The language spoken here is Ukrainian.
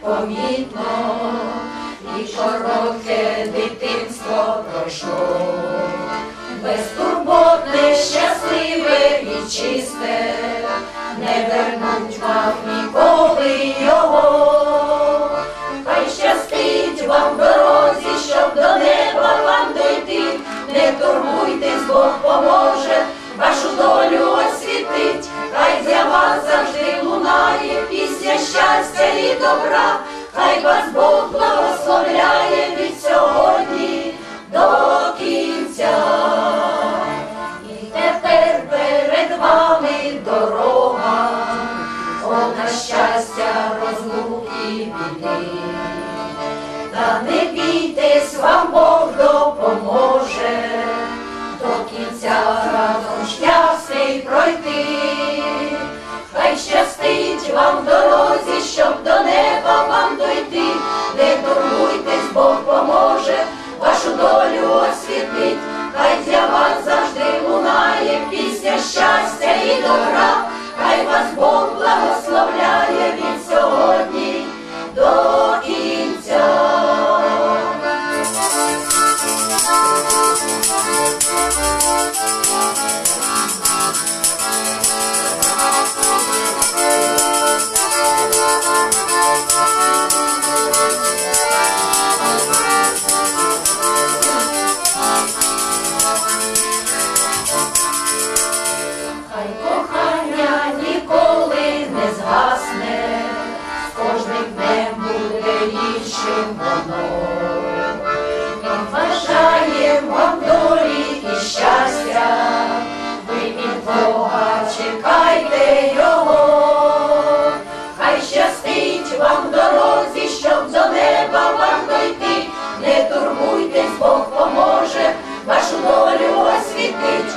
Помітно, і коротке дитинство пройшло, безтурботне, щасливе і чисте. Добра, хай вас Бог благословляє від сьогодні до кінця. І тепер перед вами дорога, повна щастя, розлуки біди. Та не бійтесь, вам Бог вас іншим воно. Він бажає вам долі і щастя, ви від Бога чекайте його, хай щастить вам в дорозі, щоб до неба вам дойти, не турбуйтесь, Бог поможе, вашу долю освітить,